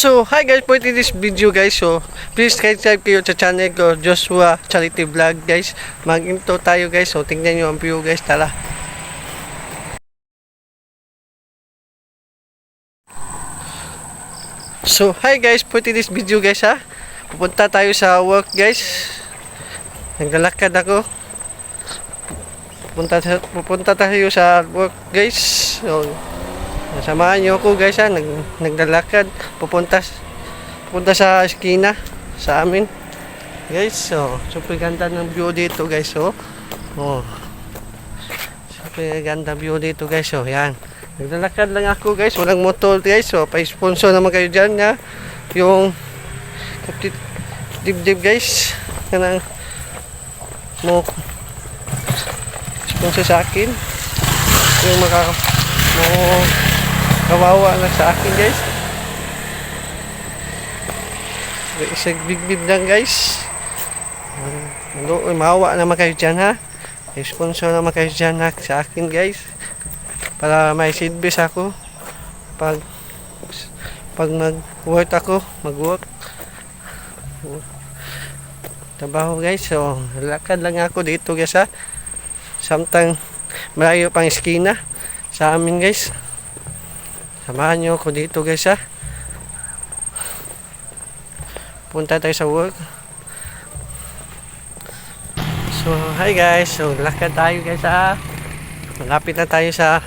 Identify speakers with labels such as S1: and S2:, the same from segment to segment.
S1: So, hi guys, for this video guys. So, please subscribe kayo sa channel ko, Joshua Charity Vlog guys. Mag-into tayo guys. So, tingnan nyo ang view guys. Tara. So, hi guys, for this video guys ha. Pupunta tayo sa work guys. Naglalakad ako. Pupunta, pupunta tayo sa work guys. So, Samahan niyo ako guys ha, Nag, naglalakad, pupunta, pupunta sa eskina, sa amin. Guys, so, super ganda ng view dito guys, so. Oh. Super ganda view dito guys, so, yan. Naglalakad lang ako guys, walang motor guys, so, pa-sponsor naman kayo dyan ha. Yung, dibdib guys, kanang, mo, sponsor sa akin. Yung maka, mo, kawawa na sa akin guys. Isang big big lang guys mawa naman kayo dyan ha? Sponsor naman kayo dyan ha, sa akin guys. Para may silbis ako. Pag pag mag work ako mag work trabaho guys. So lakad lang ako dito guys ha? Samtang malayo pang eskina sa amin guys Samahan nyo ako dito guys ha. Punta tayo sa work. So, hi guys. So, lakad tayo guys ha. Malapit na tayo sa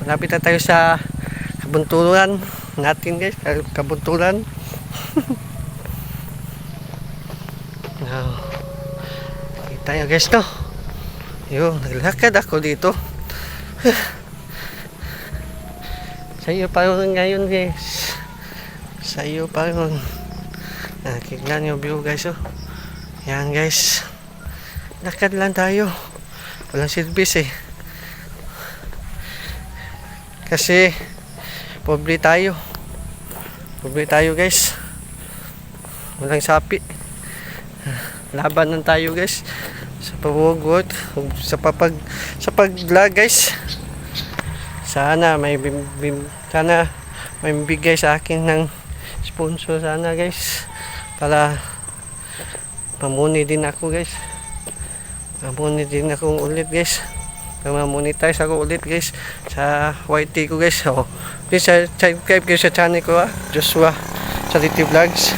S1: Malapit na tayo sa kabuntulan natin guys. Kabuntulan. Now, kita nyo guys no. Yun, naglakad ako dito. sa iyo pa rin ngayon guys. Sa iyo pa rin. Ah, tignan yung view guys oh. Yan guys. Lakad lang tayo. Walang service eh. Kasi pobre tayo. Pobre tayo guys. Walang sapi. Laban lang tayo guys. Sa pagwagwag sa papag sa pag-vlog guys sana may bim, bim, sana may bigay sa akin ng sponsor sana guys. Para mamuni din ako guys. Mamuni din ako ulit guys. Mamonetize ako ulit guys sa YT ko guys. So please subscribe kayo sa channel ko ah. Joshua Charity Vlogs.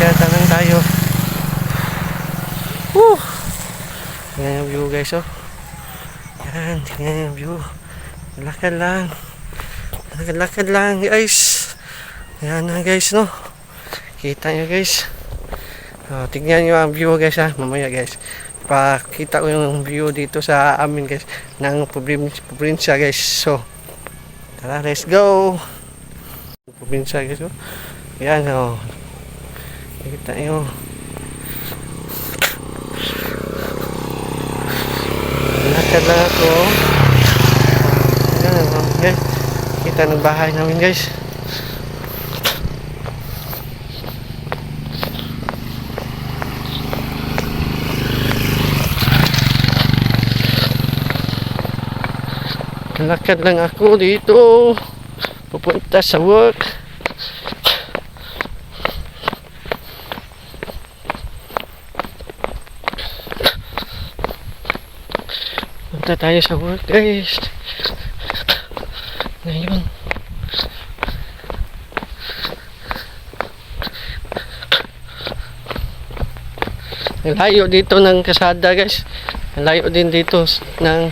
S1: Kaya tanang tayo. Woo! Tingnan yung view guys oh. Yan, tingnan yung view. Lakad lang. Lakad-lakad lang guys. Yan na guys no. Kita nyo guys. Oh, tingnan nyo ang view guys ha. Mamaya guys. Pakita ko yung view dito sa amin guys. Ng probinsya guys. So, tara let's go. Probinsya guys oh. Yan oh. Kita nyo. Lakad lang ako. Ayan, oh, guys. Kita ng bahay namin guys. Lakad lang ako dito. Pupunta sa work. Punta tayo sa work guys. Ngayon. Layo dito ng kasada guys. Layo din dito ng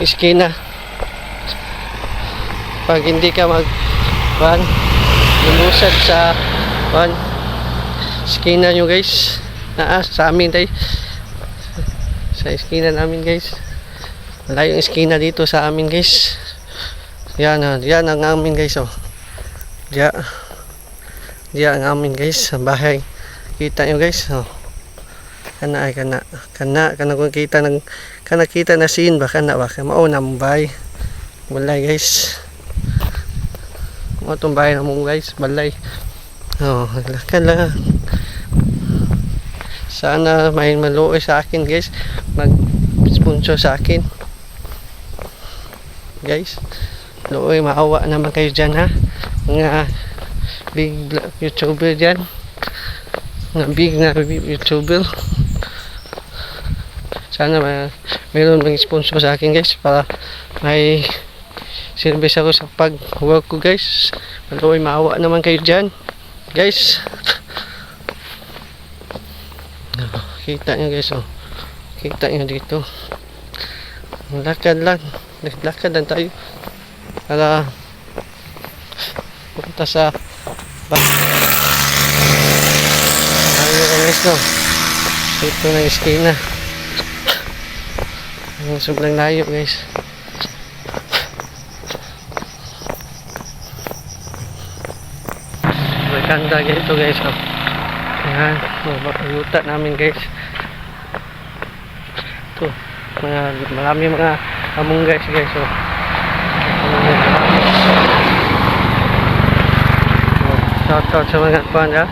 S1: iskina. Pag hindi ka mag pan lumusad sa pan iskina nyo guys. Naa sa amin tayo. Sa iskina namin guys. Malayo yung iskina dito sa amin guys. Yan, ah, yan ang amin guys oh. Diyan. Diyan ang amin guys, sa bahay. Kita nyo guys oh. Kana ay kana. Kana kana kung kita ng kana kita na scene ba kana ba mao na mong Balay guys. Mo tong bahay na mo guys, balay. Oh, lang. Sana may maluoy sa akin guys. Mag sponsor sa akin. Guys. Looy, maawa naman kayo dyan ha. Mga big YouTuber dyan. Mga big na YouTuber. Sana may, mayroon mga sponsor sa akin guys para may service ako sa pag-work ko guys. Looy, maawa naman kayo dyan. Guys. Kita nyo guys oh. Kita nyo dito. Lakad lang. Lakad lang tayo. Para punta sa Tayo guys no. Dito na iskina. Ang sobrang layo guys. Maganda ganito guys oh. Ayan, yuta namin guys. Ito, mga, marami mga among guys guys. So, shout out sa mga kuhan ya.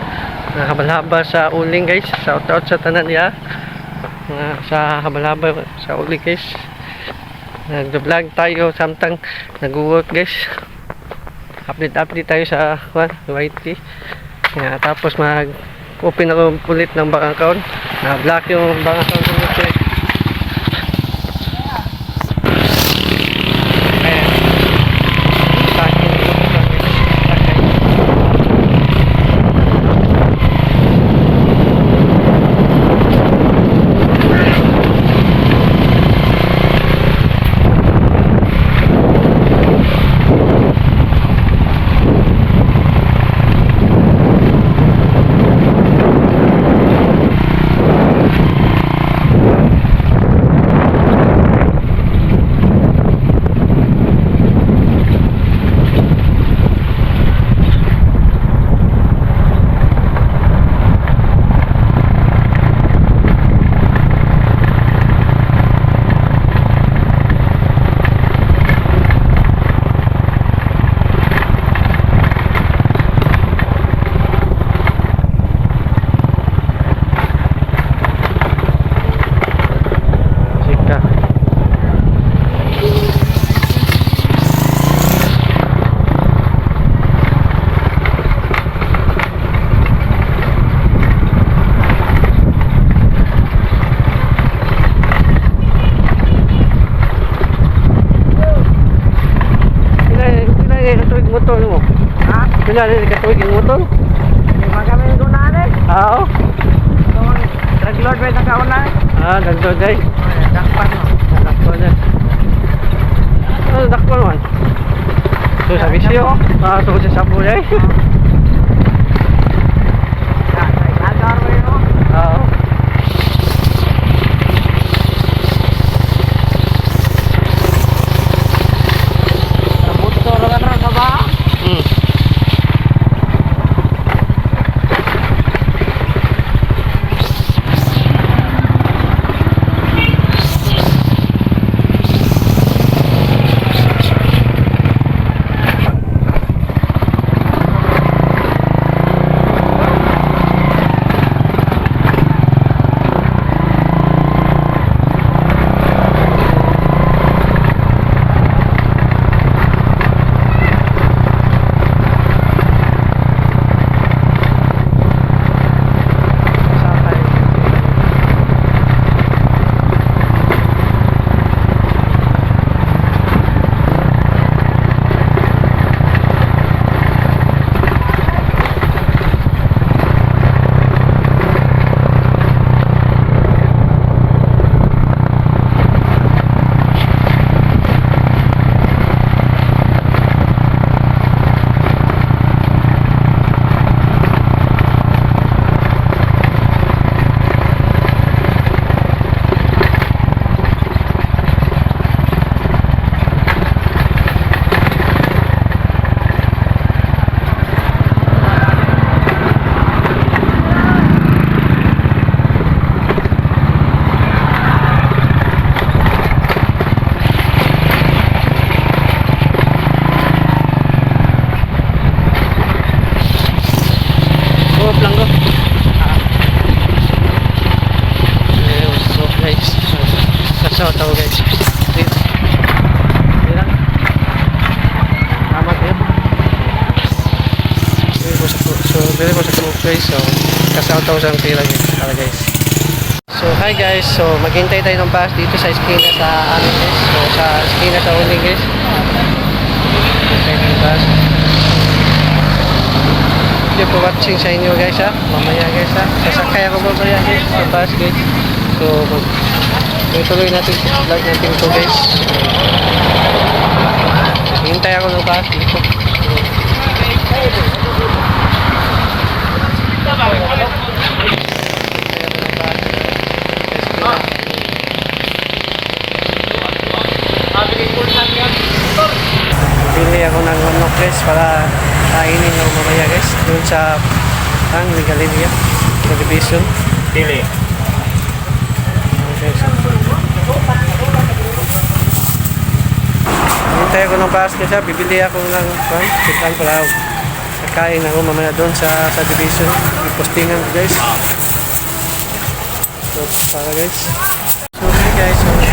S1: Mga habal-haba sa uling guys. Shout out sa tanan ya. Mga sa habal-haba sa uling guys. Nag-vlog tayo samtang nag-work guys. Update update tayo sa kuhan, YT. Yeah, tapos mag open ako ulit ng bank account. Na-block yung bank account ko guys. Ayan. Sa akin, ito, guys. Sika. Pila pila ni katuig motor mo? Pila ni katuig yung motor?
S2: Lima kami yung dunaan eh.
S1: Ah, oh.
S2: Itong nag-load ba yung kauna?
S1: Ah, dagdag guys.
S2: Dakpan mo.
S1: Dakpo na. Ano dakpo naman? So sa bisyo. Ah, to sa sapo eh. Kasaw-taw sa pila guys. Para guys. So, hi guys. So, maghintay tayo ng bus dito sa eskina sa amin. So, sa eskina sa uli guys. Maghintay ng bus. Thank you for watching sa inyo guys ha. Mamaya guys ha. Sasakay ako mamaya guys sa bus guys. So, tuloy natin vlog natin ito guys. Hintay ako ng bus dito. Pili ako ng manok guys para kainin ng mamaya guys. Doon sa ang Galilia. Sa division.
S2: Dili.
S1: Okay. Hintay ako ng bus kasi bibili ako ng kwan, chicken para kakain ako mamaya doon sa sa ko guys. So, para guys. So, okay guys. So,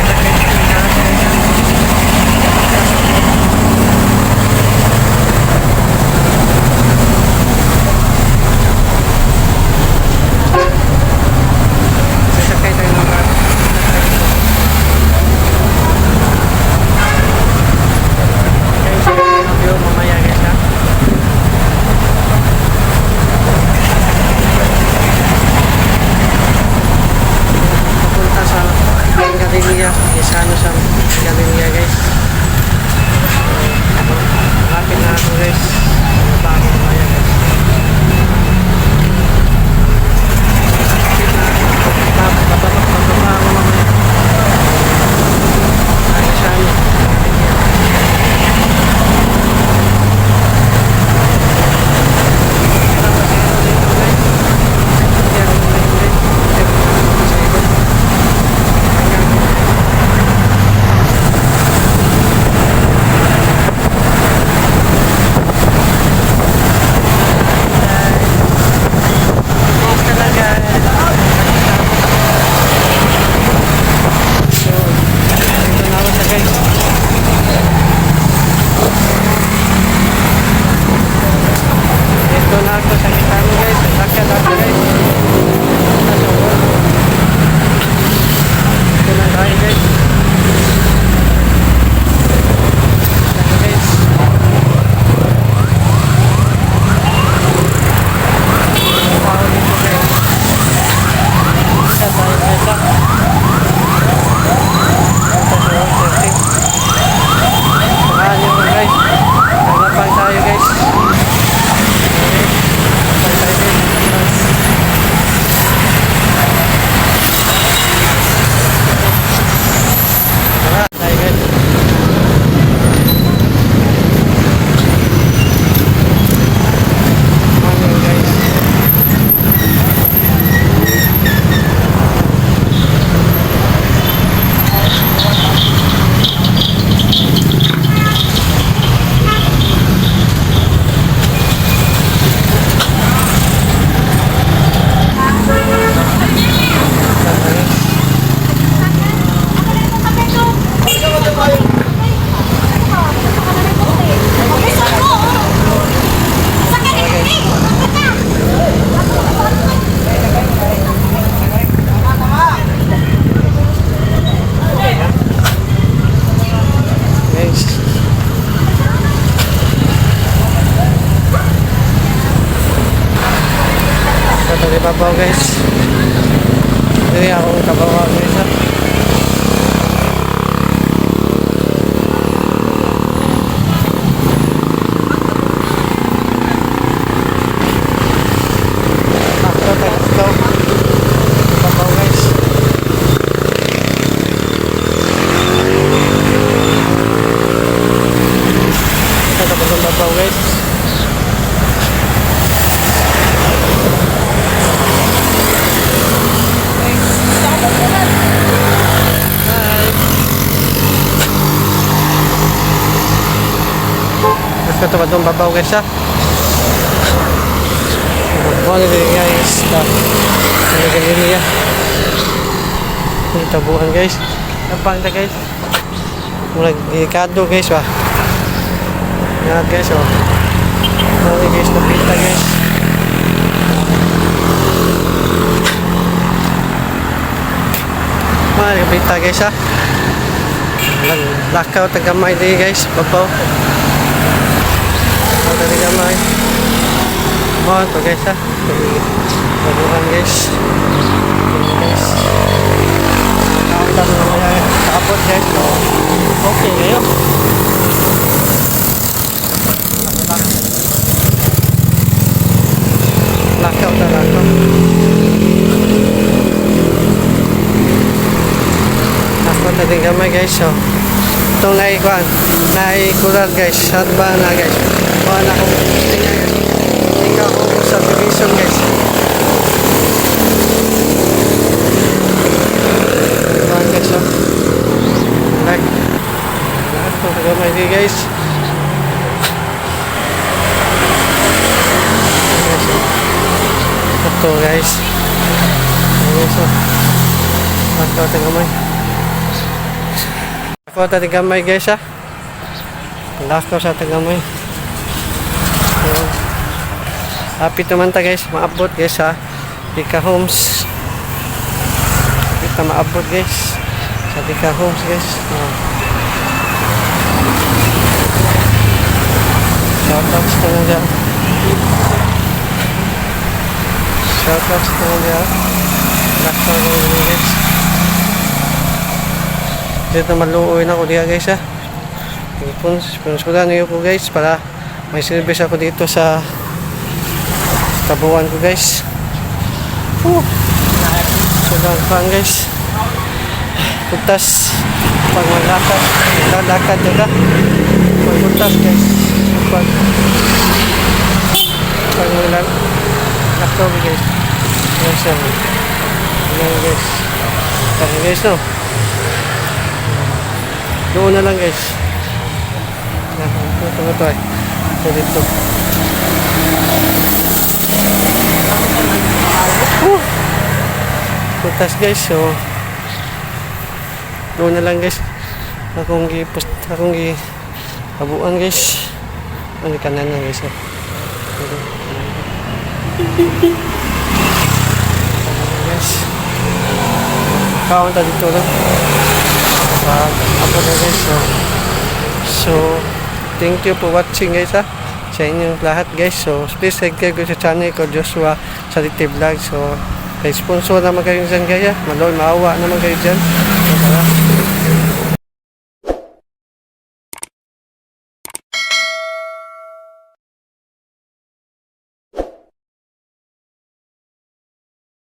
S1: Po guys? Hindi ako kabawa guys. Ito ba itong babaw guys ha? Holiday guys. Talaga yun niya. Ito buwan guys. Napang na guys. Mulag delikado guys wah. Yan guys oh. Holiday guys. Napita guys. Mga kapita guys ah. ha. Lakaw tagamay di guys. Babaw. Babaw. Mga to guys ha. Baguhan guys. Tingnan guys. Nakakita na mga kapot guys. So, okay ngayon. Lakaw na lakaw. Ako na din gamay guys. So, itong naikuan. Naikural guys. At ba na guys. Na akong posting na guys. Tingnan ko sa division guys. Kuha guys. So. Ay. Ako na gamay di guys. Ito guys. Ayan so. Ako na gamay. Ako ta gamay guys ha. Lako sa tagamay. So, happy naman ta guys, maabot guys ha. Dika Homes. Kita maabot guys. Sa Dika Homes guys. Oh. Shoutouts dyan. Shoutouts dyan. Lako na lang guys. Dito maluoy na ako diya guys ha. Ipon, sponsoran niyo ko guys para may service ako dito sa tabuan ko guys. Oh. Sobrang fun guys. Putas. Pag maglakad, maglalakad ka. Pag putas guys. Pag pag maglakad guys. Guys, um, yan guys. Kaya guys no. Doon na lang guys. Ito, ito, ito, eh. ito dito. Uh! Putas guys, so doon na lang guys. Akong gi-post, akong gi habuan guys. Ano kanan na guys. Oh. Guys. Kawan dito lang. Ako na guys. So, so thank you for watching guys ha sa inyong lahat guys so please subscribe ko sa channel ko Joshua Salite Vlog so kay sponsor naman kayo dyan kaya maloy maawa naman kayo dyan